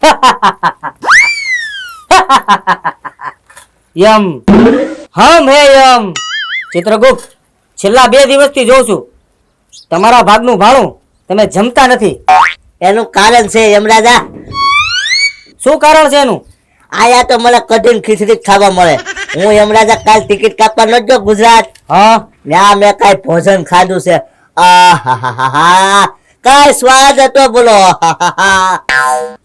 યમ. હમ હે યમ. ચિત્રગુપ્ત છેલ્લા બે દિવસથી જોઉં છું. તમારા ભાગનું ભાણું તમે જમતા નથી. એનું કારણ છે યમરાજા શું કારણ છે એનું? આયા તો મને કઠિન ખીચડી ખાવા મળે. હું યમરાજા કાલ ટિકિટ કાપવા ન જો ગુજરાત. હા. ત્યાં મેં કાંઈ ભોજન ખાધું છે. આહાહાહા. કાંઈ સ્વાદ હતો બોલો.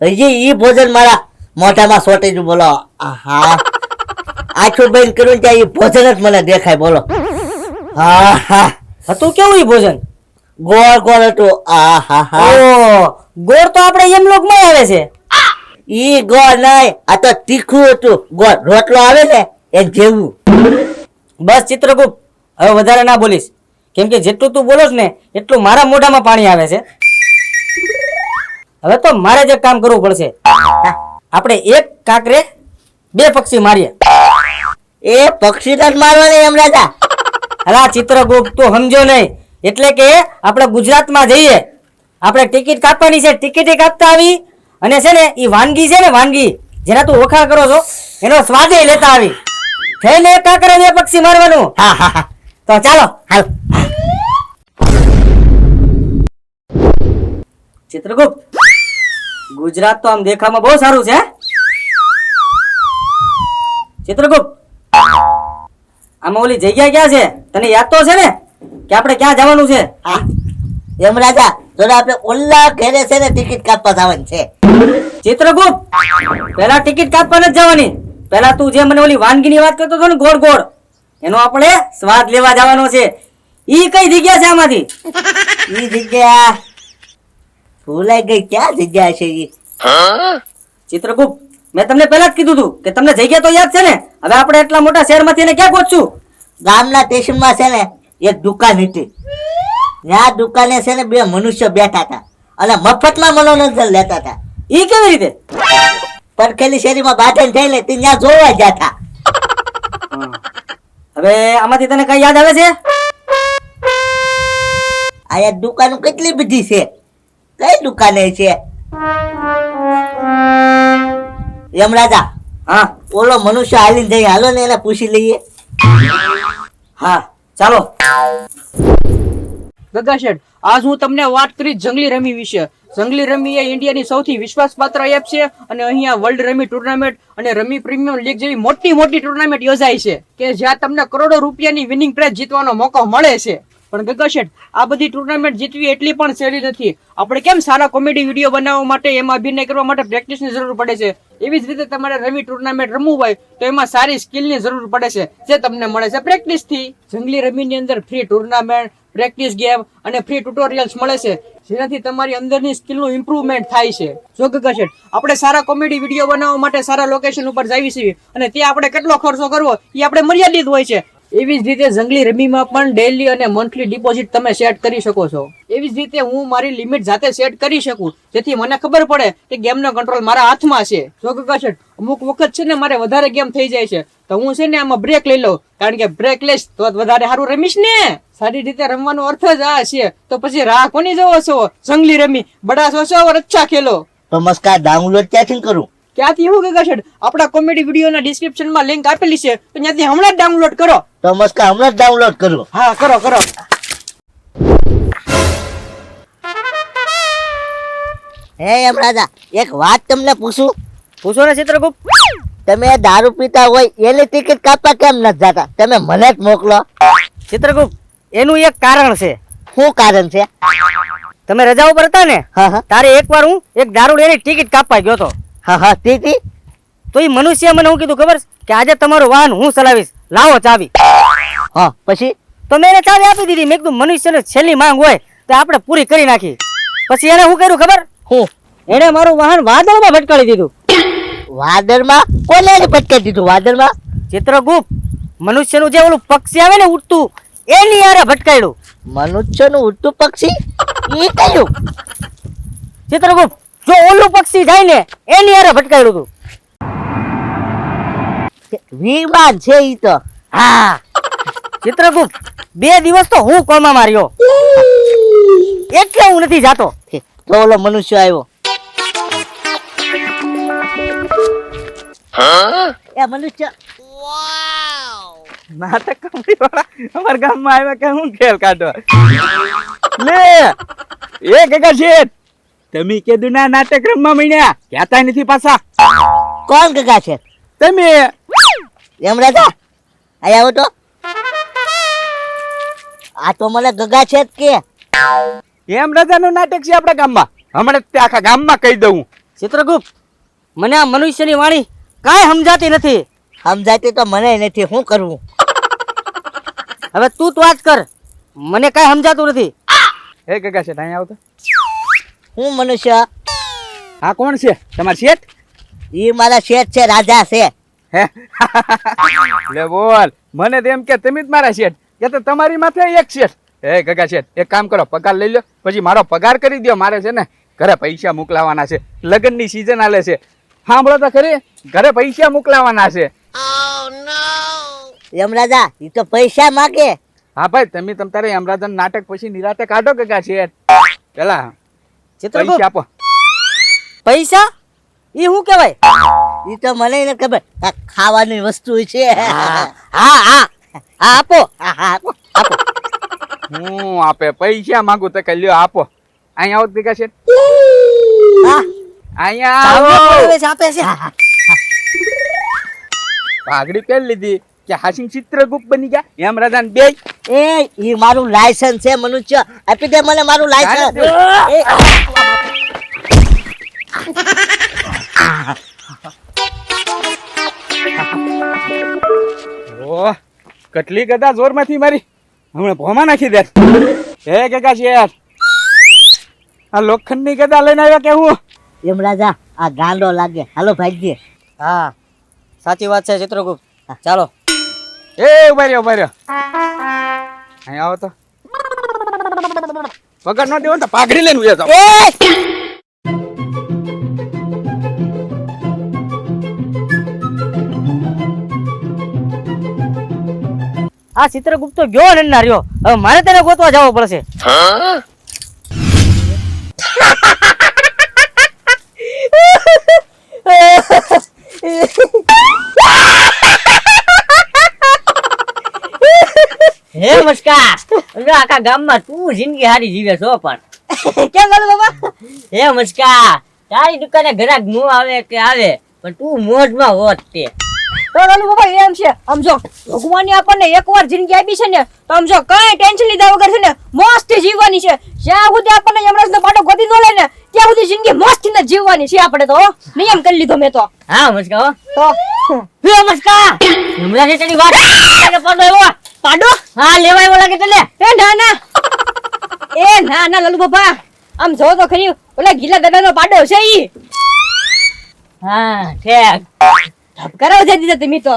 હજી ઈ ભોજન મારા મોઢામાં સોટી જ બોલો. હા આખું બેન કર્યું ત્યાં ઈ ભોજન જ મને દેખાય બોલો. આહા. હતું કેવું ઈ ભોજન? ગોળ ગોળ હતું. આ હા ઓ ગોળ તો આપણે યમલોકમાં આવે છે. ઈ ગોળ નહીં આ તો તીખું હતું. ગોળ રોટલો આવે ને એ જેવું. બસ ચિત્રગુપ્ત હવે વધારે ના બોલીશ. કેમ કે જેટલું તું બોલો ને એટલું મારા મોઢામાં પાણી આવે છે. હવે તો મારે જ કામ કરવું પડશે. આપણે એક કાંકરે બે પક્ષી મારીએ. એ પક્ષી જ મારવાની યમરાજા અલા ચિત્રગુપ્ત તું સમજો નહીં. એટલે કે આપણે ગુજરાતમાં જઈએ. આપણે ટિકિટ કાપવાની છે. ટિકિટ કાપતા આવી અને છે ને એ વાનગી છે ને વાનગી જેના તું ઓખા કરો છો એનો સ્વાદ લેતા આવી. થઈને કાંકરે બે પક્ષી મારવાનું. હા હા હા. તો ચાલો. હાલ. ચિત્રગુપ્ત ગુજરાત તો આમ દેખામાં બહુ સારું છે ચિત્રગુપ્ત આમાં ઓલી જગ્યા ક્યાં છે? તને યાદ તો છે ને? કે આપણે ક્યાં જવાનું છે? હા. યમરાજા જોડે આપણે ઓલા ઘેરે છે ને ટિકિટ કાપવા જવાનું છે. ચિત્રગુપ્ત પહેલા ટિકિટ કાપવા નથી જવાની. પહેલા તું જે મને ઓલી વાનગીની વાત કરતો હતો ને ગોળ ગોળ એનો આપણે સ્વાદ લેવા જવાનો છે. ઈ કઈ જગ્યા છે આમાંથી? ઈ જગ્યા ભૂલાઈ ગઈ ક્યાં જગ્યા છે એ ચિત્રગુપ્ત મેં તમને પહેલા જ કીધું હતું કે તમને જગ્યા તો યાદ છે ને? હવે આપણે એટલા મોટા શહેરમાંથી એને ક્યાં પહોંચશું? ગામના સ્ટેશનમાં છે ને એક દુકાન હતી. ત્યાં દુકાને છે ને બે મનુષ્ય બેઠા હતા અને મફતમાં મનોરંજન લેતા હતા. એ કેવી રીતે? પડખેલી શેરીમાં બાંધણ થઈને તે ત્યાં જોવા હતા. હવે આમાંથી તને કઈ યાદ આવે છે? આ દુકાન કેટલી બધી છે? કઈ દુકાને છે? યમરાજા હા. ઓલો મનુષ્ય આલી જઈ હાલો ને એને પૂછી લઈએ. હા ચાલો. ગગા શેઠ આજ હું તમને વાત કરીશ જંગલી રમી વિશે. જંગલી રમી એ ઇન્ડિયાની સૌથી વિશ્વાસપાત્ર એપ છે અને અહીંયા વર્લ્ડ રમી ટુર્નામેન્ટ અને રમી પ્રીમિયમ લીગ જેવી મોટી મોટી ટુર્નામેન્ટ યોજાય છે કે જ્યાં તમને કરોડો રૂપિયાની વિનિંગ પ્રાઇઝ જીતવાનો મોકો મળે છે. પણ ગગા આ બધી ટુર્નામેન્ટ જીતવી એટલી પણ સહેલી નથી. આપણે કેમ સારા કોમેડી વીડિયો બનાવવા માટે, એમાં અભિનય કરવા માટે પ્રેક્ટિસની જરૂર પડે છે? એવી જ રીતે તમારે રમી ટુર્નામેન્ટ રમવું હોય, તો એમાં સારી સ્કિલની જરૂર પડે છે, જે તમને મળે છે પ્રેક્ટિસથી જંગલી રમીની અંદર ફ્રી ટુર્નામેન્ટ પ્રેક્ટિસ ગેમ અને ફ્રી ટ્યુટોરિયલ્સ મળે છે. જેનાથી તમારી અંદરની સ્કિલનું ઇમ્પ્રુવમેન્ટ થાય છે. જો ગગા આપણે સારા કોમેડી વીડિયો બનાવવા માટે સારા લોકેશન ઉપર જઈએ છીએ, અને ત્યાં આપણે કેટલો ખર્ચો કરવો, એ આપણે મર્યાદિત હોય છે. એવી જ રીતે જંગલી રમીમાં પણ ડેલી અને મંથલી ડિપોઝિટ તમે સેટ કરી શકો છો. એવી જ રીતે હું મારી લિમિટ જાતે સેટ કરી શકું. જેથી મને ખબર પડે કે ગેમનો કંટ્રોલ મારા હાથમાં છે. જો ગગા અમુક વખત છે ને મારે વધારે ગેમ થઈ જાય છે તો હું છે ને આમાં બ્રેક લઈ લઉં. કારણ કે બ્રેક લઈશ તો વધારે સારું રમીશ ને. સારી રીતે રમવાનો અર્થ જ આ છે. તો પછી રાહ કોની જવો છો? જંગલી રમી બડા સોસો ઓર અચ્છા ખેલો. નમસ્કાર ડાઉનલોડ ક્યાંથી કરું? ક્યાંથી? એવું કે કશે આપણા કોમેડી વિડીયોના ડિસ્ક્રિપ્શનમાં લિંક આપેલી છે તો ત્યાંથી હમણાં જ ડાઉનલોડ કરો. તો મસ્કા હમણાં જ ડાઉનલોડ કરો હા કરો કરો. હે યમરાજા એક વાત તમને પૂછું? પૂછો ને ચિત્રગુપ્ત. તમે દારૂ પીતા હોય એની ટિકિટ કાપવા કેમ નથી જાતા? તમે મને જ મોકલો. ચિત્રગુપ્ત એનું એક કારણ છે. શું કારણ છે? તમે રજા ઉપર હતા ને? હા હા. તારે એકવાર હું એક દારૂ એની ટિકિટ કાપવા ગયો હતો. હા હા ટીટી તો. એ મનુષ્ય મને હું કીધું ખબર કે આજે તમારું વાહન હું ચલાવીશ. લાવો ચાવી. હા. પછી તો મેં એને ચાવી આપી દીધી. મેં કીધું મનુષ્યને છેલ્લી માંગ હોય તો આપણે પૂરી કરી નાખી. પછી એને શું કર્યું ખબર? હું? એને મારું વાહન વાદળમાં ભટકાડી દીધું. વાદળમાં? કોને ભટકાવી દીધું? વાદળમાં? ચિત્રગુપ્ત મનુષ્યનું જે ઓલું પક્ષી આવે ને ઉડતું એની હારે ભટકાડ્યું મનુષ્યનું ઉડતું પક્ષી? એ કયું? ચિત્રગુપ્ત જો ઓલું પક્ષી જાય ને એની હારે ભટકાડ્યું હતું વિમાન છે ઈ તો? હા. ચિત્રગુપ્ત બે દિવસ તો હું કોમા માર્યો? એટલે હું નથી જાતો. તો ઓલો મનુષ્ય આવ્યો. એ મનુષ્ય. નાટક કંપની વાળા અમારા ગામમાં આવ્યા કે હું ખેલ કાઢો લે એ ગગા શેઠ તમે કેદુ ના નાટક રમવા મળ્યા કહેતા નથી પાછા. કોણ ગગા છે તમે. એમ રાજા આયા આવો તો. આ તો મને ગગા છે જ કે. એમ રજાનું નાટક છે આપણા ગામમાં. હમણાં તે આખા ગામમાં કહી દઉં. ચિત્રગુપ્ત મને આ મનુષ્યની વાણી કાંઈ સમજાતી નથી. સમજાતી તો મને નથી શું કરવું હવે તું તો વાત કર. મને કાંઈ સમજાતું નથી. હે ગગા શેઠ અહીંયા આવતો. હું મનુષ્ય? આ કોણ છે? તમારા શેઠ? એ મારા શેઠ છે રાજા છે. હે? લે બોલ. મને તો એમ કે તમે જ મારા શેઠ. કે તો તમારી માથે એક શેઠ. એ ગગા શેઠ એક કામ કરો પગાર લઈ લો. પછી મારો પગાર કરી દો મારે છે ને ઘરે પૈસા મોકલાવાના છે. લગ્નની સિઝન આલે છે. સાંભળો તો ખરી ઘરે પૈસા મોકલાવાના છે. યમરાજા એ તો પૈસા માગે. હા ભાઈ તમે તમ તારે યમરાજા નાટક પછી નિરાતે કાઢો ગગા શેઠ. પેલા પૈસા આપો. પૈસા? ઈ શું કહેવાય? એ તો મને ખબર ખાવાની વસ્તુ છે. હા હા. હા આપો. આપો. હું આપે પૈસા માંગુ તો કઈ લ્યો આપો. અહીંયા આવો દીકા છે? અહીંયા આવો. આપે છે. પાઘડી પહેરી લીધી કે હાસિંગ ચિત્રગુપ્ત બની ગયા? એમ રાજાન બે. એ ઈ મારું લાયસન્સ છે મનુષ્ય. આપી દે મને મારું લાયસન્સ એ, ઓહ. કેટલી ગદા જોરમાંથી મારી? હમણાં ભોમાં નાખી દે. હે કાકા યાર. આ લોખંડની ગદા લઈને આવ્યા કે હું? એમ રાજા આ ગાંડો લાગે. હાલો ભાઈજી. હા સાચી વાત છે ચિત્રગુપ્ત. ચાલો. એ ઊભા રહ્યો ઊભા રહ્યો. અહીંયા આવો તો. પગાર ન દેવો ને તો પાઘડી લઈને ઉયા જાઓ આ ચિત્રગુપ્ત ગયો ને ના રહ્યો. હવે મારે તેને ગોતવા જવો પડશે. હે મસ્કા આખા ગામમાં તું જિંદગી હારી જીવે છો પણ. કેમ બોલું બાબા? હે મસ્કા તારી દુકાને ગ્રાહક નો આવે કે આવે પણ તું મોજમાં હોત તે. તો બાબા એમ છે. આમ જો ભગવાને આપણને એકવાર જિંદગી આપી છે ને તો આમ જો કઈ ટેન્શન લીધા વગર છે ને મસ્ત જીવવાની છે. જ્યાં સુધી આપણને યમરાજનો પાટો ગોતી ન લે ને ત્યાં સુધી જિંદગી મસ્ત ને જીવવાની છે આપણે તો નિયમ કરી લીધો મેં તો. હા મસ્કા હો. તો હે મસ્કા. યમરાજ તેની વાત. કે પાડો એવો પાડો? હા લેવા બોલા લાગે તને. એ ના ના. એ ના ના લલુ બાબા. આમ જો તો ખરી ઓલા ગીલા દાદાનો પાડો છે ઈ. હા ઠેક. કરાવ વધારી દીધા તમે તો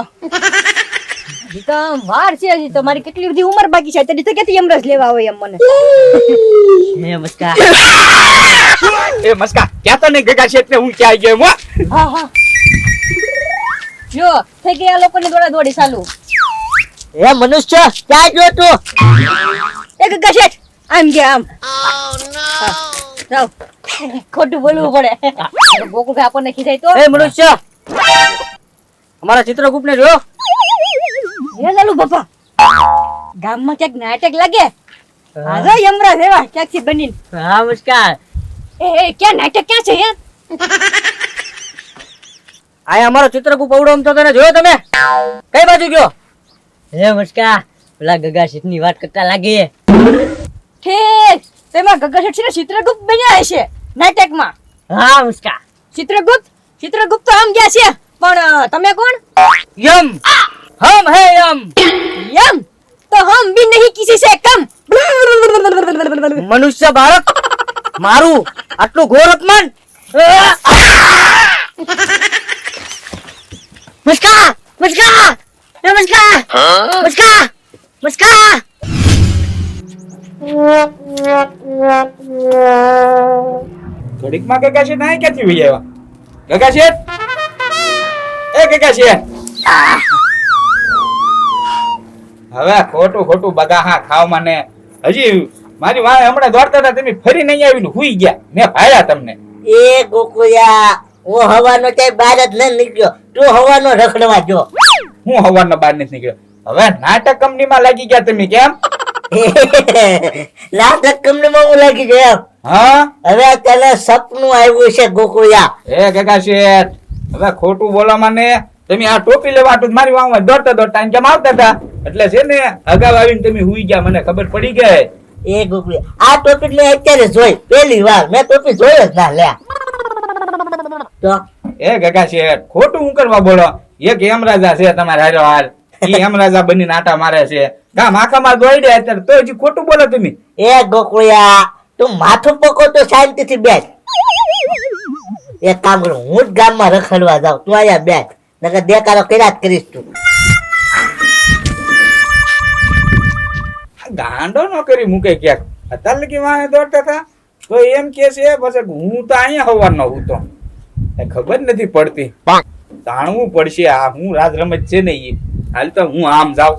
હજી તો વાર છે હજી તો મારી કેટલી બધી ઉંમર બાકી છે. તેથી તો કેતી યમરાજ લેવા હોય એમ મને? હે મસ્કા. એ મસ્કા ક્યાં તને ગગા છે એટલે હું ક્યાં આવી ગયો એમ હા? હા જો થઈ ગયા લોકોને દોડા દોડી ચાલુ. એ મનુષ્ય ક્યાં ગયો તું? એ ગગા છે આમ ગયા આમ. ખોટું બોલવું પડે. ભાઈ આપણને ખીજાય તો. એ મનુષ્ય. અમારા ચિત્રગુપ્ત ને જોયો? હે લાલુ બાપા ગામમાં ક્યાંક નાટક લાગે? હા. યમરા એવા ક્યાંકથી બની હા મસ્કા એ ક્યાં નાટક ક્યાં છે યાર? આ અમારો ચિત્રગુપ્ત અવડો આમ તો તને જોયો તમે? કઈ બાજુ ગયો? હે મસ્કા પેલા ગગા ની વાત કરતા લાગે. ઠીક તેમાં ગગશેઠ છે ને ચિત્રગુપ્ત બન્યા હશે નાટકમાં. હા મસ્કા ચિત્રગુપ્ત ચિત્રગુપ્ત તો આમ ગયા છે. પણ તમે કોણ? યમ. હમ હે યમ. યમ? તો હમ ભી નહીં કિસી સે કમ. મનુષ્ય બાળક મારું આટલું ઘોર અપમાન. મસ્કા મસ્કા એ મસ્કા મસ્કા મસ્કા ઘડીકમાં ગગા શેઠ અહીં ક્યાંથી વહી આવ્યા? ગગા શેઠ એ ગગા હવે ખોટું ખોટું બગા હા ખાવ મને હજી મારી વાય હમણાં દોડતા હતા તમે ફરી નહીં આવીને હુઈ ગયા. મેં ભાયા તમને. એ ગોકુયા હું હવાનો ક્યાંય બહાર જ ન નીકળ્યો. તું હવાનો રખડવા જો. હું હવાનો બહાર નથી નીકળ્યો. હવે નાટક કંપનીમાં લાગી ગયા તમે કેમ? નાટક કંપનીમાં હું લાગી ગયો. હા? હવે તને સપનું આવ્યું છે ગોકુળિયા. એ કાકા શેઠ હવે ખોટું બોલવામાં ને તમે આ ટોપી લેવા હાટુ મારી વાવમાં દોડતા દોડતા કેમ આવતા હતા? એટલે છે ને અગાઉ આવીને તમે હુઈ ગયા મને ખબર પડી ગઈ. એ ગોકુળિયા આ ટોપી લે અત્યારે જોઈ પહેલી વાર. મેં ટોપી જોઈ જ ના લ્યા. તો? એ ગગા છે ખોટું હું કરવા બોલો? એક યમરાજા છે તમારા હારો હાલ. ઈ યમરાજા બની નાટા મારે છે. ગામ આખામાં દોડી દે અત્યારે તો હજી ખોટું બોલો તમે. એ ગોકુળિયા તું માથું પકો તો શાંતિથી બેસ. એક કામ કરું હું જ ગામમાં રખડવા જાઉં. તું અહીંયા બેઠ નકર દેકારો કર્યા જ કરીશ તું. ગાંડો ન કરી મૂકે ક્યાંક. અત્યારે લગી વાહે દોડતા હતા. તો એમ કે છે પછી હું તો અહીંયા હવાનો હું તો. એ ખબર નથી પડતી. જાણવું પડશે આ હું રાજ રમત છે ને એ હાલ તો હું આમ જાઉં.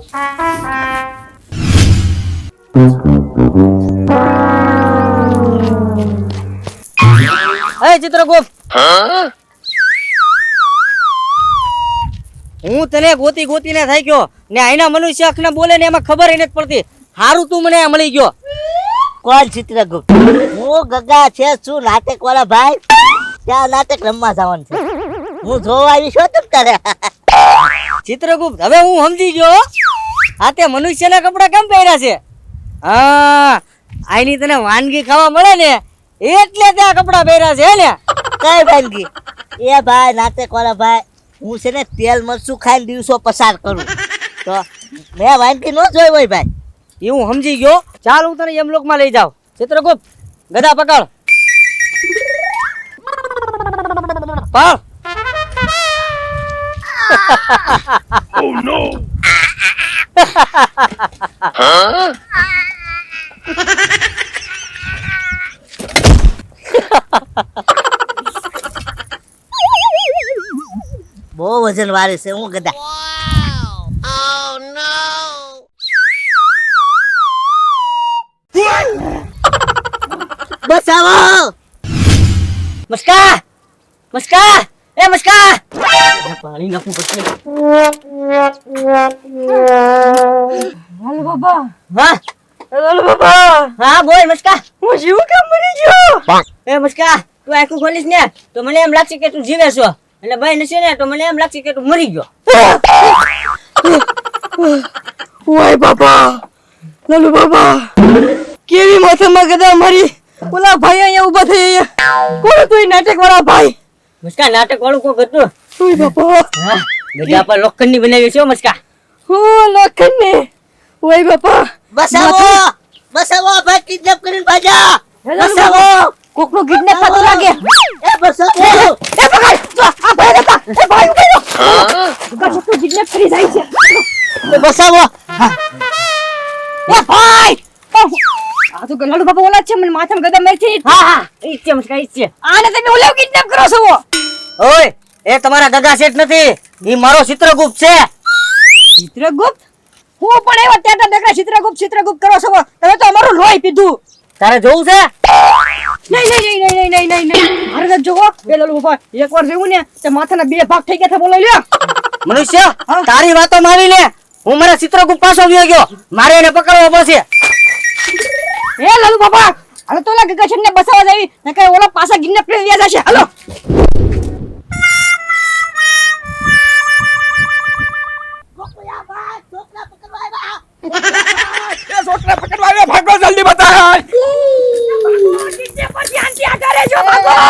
અરે ચિત્રગુપ્ત હું તને ગોતી ગોતીને થઈ ગયો. ને આઈના મનુષ્ય અખને બોલે ને એમાં ખબર એને જ પડતી. હારું તું મને મળી ગયો. કોણ ચિત્રગુપ્ત હું ગગા છે શું નાટક વાળા ભાઈ? ત્યાં નાટક રમવા જવાનું છે? હું જોવા આવી છું તમ તારે. ચિત્રગુપ્ત હવે હું સમજી ગયો. આ તે મનુષ્યના કપડા કેમ પહેર્યા છે? હા આઈની તને વાનગી ખાવા મળે ને? એટલે ત્યાં કપડા પહેર્યા છે ને? કઈ વાનગી એ ભાઈ નાતે કોલા ભાઈ હું છે ને તેલ મરચું ખાઈને દિવસો પસાર કરું. તો મેં વાનગી ન જોઈ હોય ભાઈ. એ હું સમજી ગયો. ચાલ હું તને યમલોકમાં લઈ જાઉં. ચિત્રગુપ્ત ગધા પકડ. પકડ. બહુ વજન વારે છે હું ગદા બસાવો મસ્કા મસ્કા એ મસ્કા. પાણી નાખવું પડશે હાલો બાબા. હા. હાલો બાબા. હા બોલ મસ્કા. હું જીવ કેમ મરી ગયો? એ મસ્કા તું આખું ખોલીશ ને તો મને એમ લાગશે કે તું જીવે છો. એટલે ભાઈ નથી ને તો મને એમ લાગશે કે તું મરી ગયો. ઓય બાપા. લલુ બાપા. કેવી માથામાં ગદા મારી? ઓલા ભાઈ અહીંયા ઊભા થઈ અહીંયા કોણ તું નાટક વાળા ભાઈ? મસ્કા નાટક વાળું કોક હતું? ઓય બાપા. બધા પર લોખંડની બનાવી છે હો મસ્કા. હું લોખંડ ને ઓય બાપા બસાવો બસાવો ભાઈ કિડનેપ કરીને ભાજા કોક કોકનો કિડનેપ થતો લાગે. એ બસાવો એ પકડ જો, આ ભાઈ હતા એ ભાઈ ઊભો રહ્યો ગા છોકરો કિડનેપ કરી જાય છે બસાવો એ ભાઈ આ તો લાલુ બાપા ઓલા છે મને માથામાં ગદા મેર છે હા હા. ઈ છે મસ્કા ઈ છે આને તમે ઓલે કિડનેપ કરો છો ઓય એ તમારા ગગા શેઠ નથી ઈ મારો ચિત્રગુપ્ત છે ચિત્રગુપ્ત હું પણ એવા ત્યાં નકરા ચિત્રગુપ્ત ચિત્રગુપ્ત કરો છો તમે તો અમારું લોહી પીધું. તારે જોવું છે? નહીં નહીં નહીં નહીં નહીં નહીં નહીં નથી જોવો. લાલુ બાપા એકવાર જોયું ને તે માથાના બે ભાગ થઈ ગયા હતા બોલો લ્યો. મનુષ્ય તારી વાતોમાં આવીને હું મારા ચિત્રગુપ્ત પાછો ગયો. મારે એને પકડવો પડશે. એ લાલુ બાપા હાલો તો ઓલા ગગન ને બસાવા જાવી કઈ ઓલો પાછા કિડનેપ કરી વ્યા જશે હાલો. છોકરા પકડવા આવ્યા. ભાગો જલ્દી બતાય. કિડનેપ